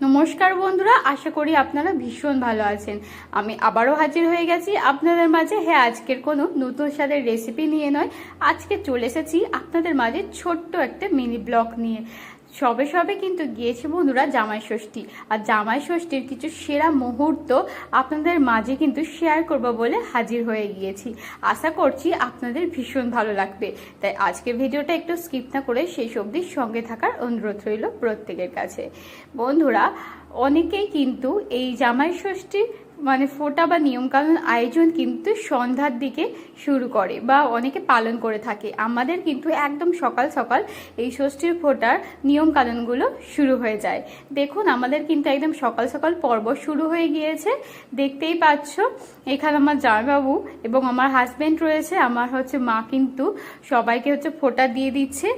নমস্কার বন্ধুরা, আশা করি আপনারা ভীষণ ভালো আছেন। আমি আবারও হাজির হয়ে গেছি আপনাদের মাঝে। হ্যাঁ আজকের কোনো নতুন স্বাদের রেসিপি নিয়ে নয়। আজকে চলে এসেছি আপনাদের মাঝে ছোট্ট একটা মিনি ব্লক নিয়ে। সবে সবে কিন্তু গিয়েছে বন্ধুরা জামাই ষষ্ঠী। আর জামাই ষষ্ঠীর কিছু সেরা মুহূর্ত আপনাদের মাঝে কিন্তু শেয়ার করব বলে হাজির হয়ে গিয়েছি। আশা করছি আপনাদের ভীষণ ভালো লাগবে। তাই আজকে ভিডিওটা একটু স্কিপ না করে সেই অবধির সঙ্গে থাকার অনুরোধ রইল প্রত্যেকের কাছে। বন্ধুরা, অনেকেই কিন্তু এই জামাই ষষ্ঠী মানে ফোটা বা নিয়মকানুন আয়োজন কিন্তু সন্ধ্যার দিকে শুরু করে বা অনেকে পালন করে থাকে। আমাদের কিন্তু একদম সকাল সকাল এই ষষ্ঠীর ফোটার নিয়মকানুনগুলো শুরু হয়ে যায়। দেখুন, আমাদের কিন্তু একদম সকাল সকাল পর্ব শুরু হয়ে গিয়েছে। দেখতেই পাচ্ছ, এখানে আমার জামাইবাবু এবং আমার হাজব্যান্ড রয়েছে। আমার হচ্ছে মা কিন্তু সবাইকে হচ্ছে ফোটা দিয়ে দিচ্ছে।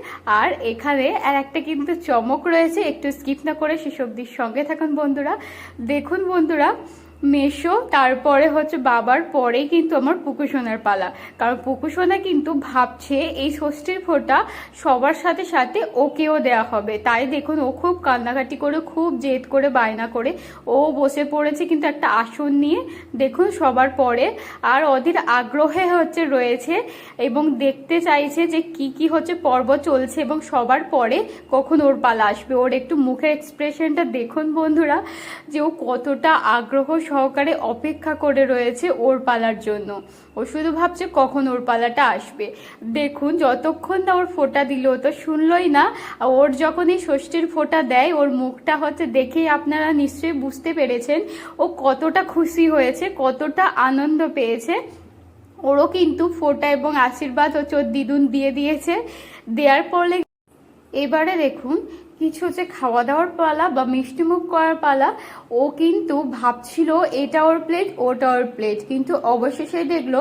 আর এখানে আর একটা কিন্তু চমক রয়েছে, একটু স্কিপ না করে সেসব দিক সঙ্গে থাকুন বন্ধুরা। দেখুন বন্ধুরা মেশো, তারপরে হচ্ছে বাবার পরেই কিন্তু আমার পুকুসোনার পালা। কারণ পুকুসোনা কিন্তু ভাবছে এই ষষ্ঠীর ফোঁটা সবার সাথে সাথে ওকেও দেয়া হবে। তাই দেখুন, ও খুব কান্নাকাটি করে, খুব জেদ করে, বায়না করে, ও বসে পড়েছে কিন্তু একটা আসন নিয়ে। দেখুন, সবার পরে। আর অধীর আগ্রহে হচ্ছে রয়েছে এবং দেখতে চাইছে যে কি কি হচ্ছে, পর্ব চলছে এবং সবার পরে কখন ওর পালা আসবে। ওর একটু মুখের এক্সপ্রেশনটা দেখুন বন্ধুরা, যে ও কতটা আগ্রহ সহকারে অপেক্ষা করে রয়েছে ওর পালার জন্য। ও শুধু ভাবছে কখন ওর পালাটা আসবে। দেখুন, যতক্ষণ না ওর ফোঁটা দিল তো শুনলই না। ওর যখন এই ষষ্ঠীর ফোঁটা দেয়, ওর মুখটা হচ্ছে দেখেই আপনারা নিশ্চয়ই বুঝতে পেরেছেন, ও কতটা খুশি হয়েছে, কতটা আনন্দ পেয়েছে। ওরও কিন্তু ফোঁটা এবং আশীর্বাদ হচ্ছে ওর দিদুন দিয়ে দিয়েছে। দেওয়ার পরে এবারে দেখুন, কিছু হচ্ছে খাওয়া দাওয়ার পালা বা মিষ্টিমুখ করার পালা, ও কিন্তু ভাবছিল এটা ওর প্লেট ওটা ওর প্লেট কিন্তু অবশেষে দেখল,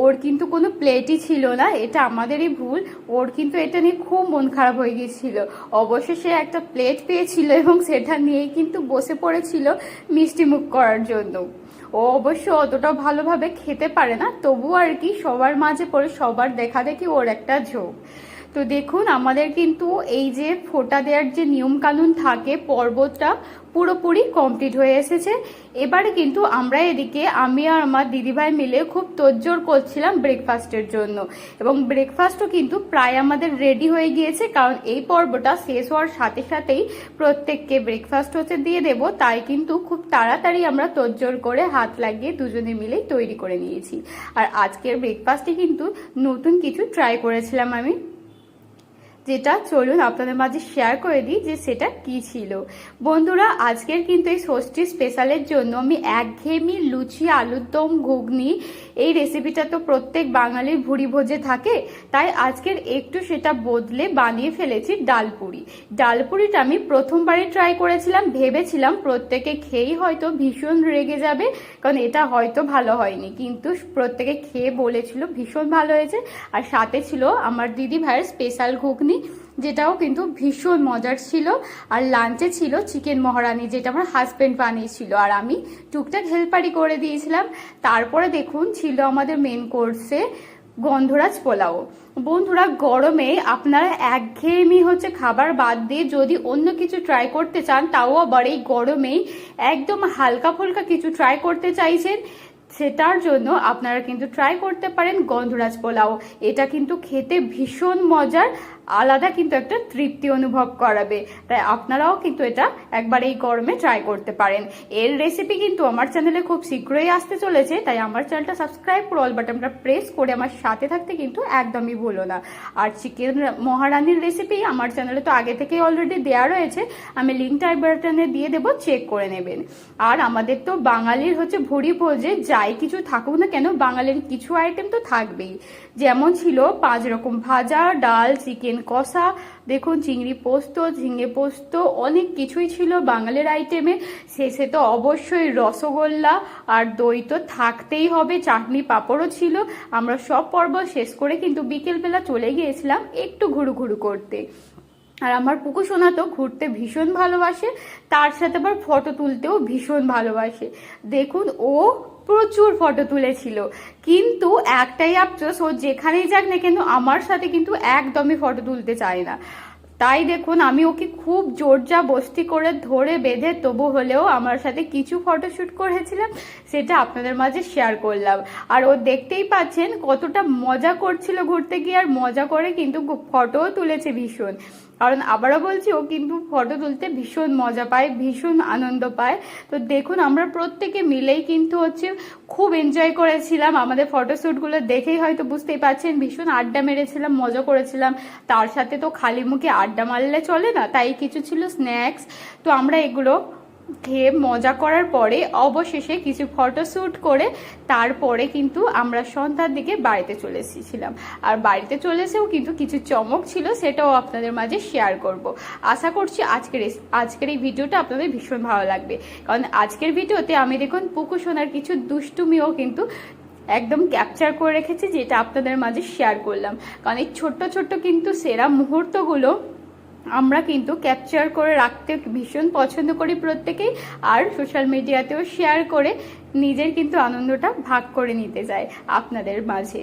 ওর কিন্তু কোনো প্লেটই ছিল না, এটা আমাদেরই ভুল। ওর কিন্তু এটা নিয়ে খুব মন খারাপ হয়ে গিয়েছিল। অবশেষে একটা প্লেট পেয়েছিল এবং সেটা নিয়েই কিন্তু বসে পড়েছিল মিষ্টিমুখ করার জন্য। ও অবশ্য অতটা ভালোভাবে খেতে পারে না তবু আর কি সবার মাঝে পড়ে সবার দেখা দেখি ওর একটা ঝোঁক। তো দেখুন, আমাদের কিন্তু এই যে ফোটা দেওয়ার যে নিয়ম কানুন থাকে, পর্বতটা পুরোপুরি কমপ্লিট হয়ে এসেছে। এবারে কিন্তু আমরা এদিকে আমি আর আমার দিদিভাই মিলে খুব তোড়জোড় করছিলাম ব্রেকফাস্টের জন্য। এবং ব্রেকফাস্টও কিন্তু প্রায় আমাদের রেডি হয়ে গিয়েছে, কারণ এই পর্বটা শেষ হওয়ার সাথে সাথেই প্রত্যেককে ব্রেকফাস্ট হচ্ছে দিয়ে দেব। তাই কিন্তু খুব তাড়াতাড়ি আমরা তোড়জোড় করে হাত লাগিয়ে দুজনে মিলেই তৈরি করে নিয়েছি। আর আজকের ব্রেকফাস্টে কিন্তু নতুন কিছু ট্রাই করেছিলাম আমি। যেটা চলুন আপনাদের মাঝে শেয়ার করে দিই যে সেটা কি ছিল। বন্ধুরা, আজকের কিন্তু এই ষষ্ঠী স্পেশালের জন্য আমি একঘেয়েমি লুচি, আলুর দম, ঘুগনি, এই রেসিপিটা তো প্রত্যেক বাঙালির ভুড়ি ভোজে থাকে, তাই আজকের একটু সেটা বদলে বানিয়ে ফেলেছি ডালপুরি ডালপুরিটা আমি প্রথমবারে ট্রাই করেছিলাম, ভেবেছিলাম প্রত্যেকে খেয়েই হয়তো ভীষণ রেগে যাবে, কারণ এটা হয়তো ভালো হয়নি। কিন্তু প্রত্যেকে খেয়ে বলেছিল ভীষণ ভালো হয়েছে, আর সাথে ছিল আমার দিদি ভাইয়ের স্পেশাল ঘুগনি যেটাও কিন্তু ভীষণ মজার ছিল। আর লাঞ্চে ছিল চিকেন মহারানি, যেটা আমার হাজব্যান্ড বানিয়েছিল। আর আমি টুকটাক হেল্পারি করে দিয়েছিলাম। তারপরে দেখুন, ছিল আমাদের মেন কোর্সে গন্ধরাজ পোলাও। বন্ধুরা, গরমে আপনারা একঘেয়েমি হচ্ছে খাবার বাদ দিয়ে যদি অন্য কিছু ট্রাই করতে চান, তাও আবার এই গরমেই একদম হালকা ফুলকা কিছু ট্রাই করতে চাইছেন, সেটার জন্য আপনারা কিন্তু ট্রাই করতে পারেন গন্ধরাজ পোলাও। এটা কিন্তু খেতে ভীষণ মজার আলাদা কিন্তু একটা তৃপ্তি অনুভব করাবে। তাই আপনারাও কিন্তু এটা একবার এই গরমে ট্রাই করতে পারেন। এর রেসিপি কিন্তু আমার চ্যানেলে খুব শীঘ্রই আসতে চলেছে, তাই আমার চ্যানেলটা সাবস্ক্রাইব করে অল বাটনটা প্রেস করে আমার সাথে থাকতে কিন্তু একদমই ভুলো না। আর চিকেন মহারানির রেসিপি আমার চ্যানেলে তো আগে থেকেই অলরেডি দেওয়া রয়েছে, আমি লিঙ্কটা বাটনে দিয়ে দেবো চেক করে নেবেন। আর আমাদের তো বাঙালির হচ্ছে ভুড়ি ভোজে যাই কিছু থাকুক না কেন, বাঙালির কিছু আইটেম তো থাকবেই। যেমন ছিল পাঁচ রকম ভাজা, ডাল চিকেন কষা। দেখুন, চিংড়ি পোস্ত, ঝিঙে পোস্ত, অনেক কিছুই ছিল বাঙালির আইটেমে শেষে তো অবশ্যই রসগোল্লা আর দই তো থাকতেই হবে, চাটনি পাঁপড়ও ছিল। আমরা সব পর্ব শেষ করে কিন্তু বিকেলবেলা চলে গিয়েছিলাম একটু ঘুরু ঘুরু করতে। আর আমার পুকু সোনা তো ঘুরতে ভীষণ ভালোবাসে, তার সাথে আবার ফটো তুলতেও ভীষণ ভালোবাসে। দেখুন, ও প্রচুর ফটো তুলেছিল। কিন্তু একটাই আফসোস ও যেখানেই যাক না কিন্তু আমার সাথে কিন্তু একদমই ফটো তুলতে চায় না। তাই দেখুন, আমি ওকে খুব জোরজা বস্তি করে ধরে বেঁধে তবু হলেও আমার সাথে কিছু ফটোশ্যুট করেছিলাম, সেটা আপনাদের মাঝে শেয়ার করলাম। আর ও দেখতেই পাচ্ছেন কতটা মজা করছিল ঘুরতে গিয়ে, আর মজা করে কিন্তু ফটোও তুলেছে ভীষণ। কারণ আবারও বলছি, ও কিন্তু ফটো তুলতে ভীষণ মজা পায়, ভীষণ আনন্দ পায়। তো দেখুন, আমরা প্রত্যেকে মিলেই কিন্তু হচ্ছে খুব এনজয় করেছিলাম। আমাদের ফটোশ্যুটগুলো দেখেই হয়তো বুঝতেই পারছেন, ভীষণ আড্ডা মেরেছিলাম, মজা করেছিলাম। তার সাথে তো খালি মুখে আড্ডা মারলে চলে না, তাই কিছু ছিল স্ন্যাক্স তো আমরা এগুলো খেয়ে মজা করার পরে অবশেষে কিছু ফটো শ্যুট করে তারপরে কিন্তু আমরা সন্ধ্যার দিকে বাড়িতে চলে এসেছিলাম। আর বাড়িতে চলে এসেও কিন্তু কিছু চমক ছিল সেটাও আপনাদের মাঝে শেয়ার করব। আশা করছি আজকের আজকের এই ভিডিওটা আপনাদের ভীষণ ভালো লাগবে। কারণ আজকের ভিডিওতে আমি দেখুন পুকু সোনার কিছু দুষ্টুমিও কিন্তু একদম ক্যাপচার করে রেখেছি, যেটা আপনাদের মাঝে শেয়ার করলাম। কারণ এই ছোট্ট ছোট্ট কিন্তু সেরা মুহূর্তগুলো আমরা কিন্তু ক্যাপচার করে রাখতে ভীষণ পছন্দ করি প্রত্যেকেই আর সোশ্যাল মিডিয়াতেও শেয়ার করে নিজের কিন্তু আনন্দটা ভাগ করে নিতে চাই আপনাদের মাঝে।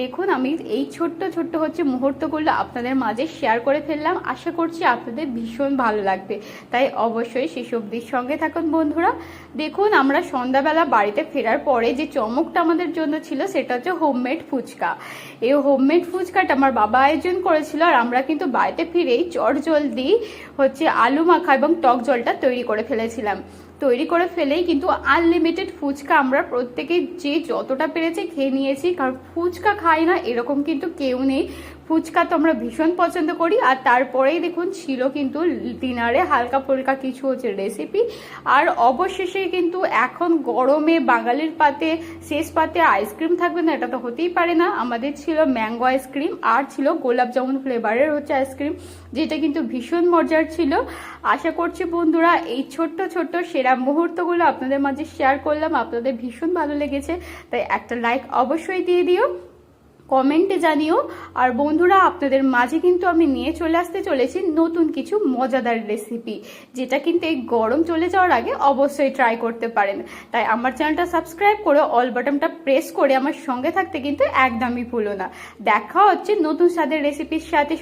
দেখুন, আমি এই ছোট্ট ছোট্ট হচ্ছে মুহূর্তগুলো আপনাদের মাঝে শেয়ার করে ফেললাম। আশা করছি আপনাদের ভীষণ ভালো লাগবে। তাই অবশ্যই সেই সবজির সঙ্গে থাকুন বন্ধুরা। দেখুন, আমরা সন্ধ্যাবেলা বাড়িতে ফেরার পরে যে চমকটা আমাদের জন্য ছিল সেটা হচ্ছে হোমমেড ফুচকা। এই হোমমেড ফুচকাটা আমার বাবা আয়োজন করেছিল আর আমরা কিন্তু বাড়িতে ফিরেই চট জলদি হচ্ছে আলু মাখা এবং টক জলটা তৈরি করে ফেলেছিলাম। তৈরি করে ফেলেই কিন্তু আনলিমিটেড ফুচকা আমরা প্রত্যেকে যে যতটা পেরেছি খেয়ে নিয়েছি, কারণ ফুচকা খাই না, এরকম কিন্তু কেউ নেই। ফুচকা তো আমরা ভীষণ পছন্দ করি, আর তারপরেই দেখুন ছিল কিন্তু ডিনারে হালকা ফুলকা কিছু হচ্ছে রেসিপি আর অবশেষে কিন্তু এখন গরমে বাঙালির পাতে, শেষ পাতে আইসক্রিম থাকবে না, এটা তো হতেই পারে না। আমাদের ছিল ম্যাঙ্গো আইসক্রিম আর ছিল গোলাপ জামুন ফ্লেভারের হচ্ছে আইসক্রিম যেটা কিন্তু ভীষণ মজার ছিল। আশা করছি বন্ধুরা, এই ছোট্ট ছোট্ট সেরা মুহূর্তগুলো আপনাদের মাঝে শেয়ার করলাম, আপনাদের ভীষণ ভালো লেগেছে, তাই একটা লাইক অবশ্যই দিয়ে দিও। কমেন্টে জানিও। আর বন্ধুরা, আপনাদের মাঝে কিন্তু আমি নিয়ে চলে আসতে চলেছি নতুন কিছু মজাদার রেসিপি যেটা কিন্তু এই গরম চলে যাওয়ার আগে অবশ্যই ট্রাই করতে পারেন। তাই আমার চ্যানেলটা সাবস্ক্রাইব করে অল বাটনটা প্রেস করে আমার সঙ্গে থাকতে কিন্তু একদমই ভুলো না। দেখা হচ্ছে নতুন স্বাদের রেসিপির সাথে।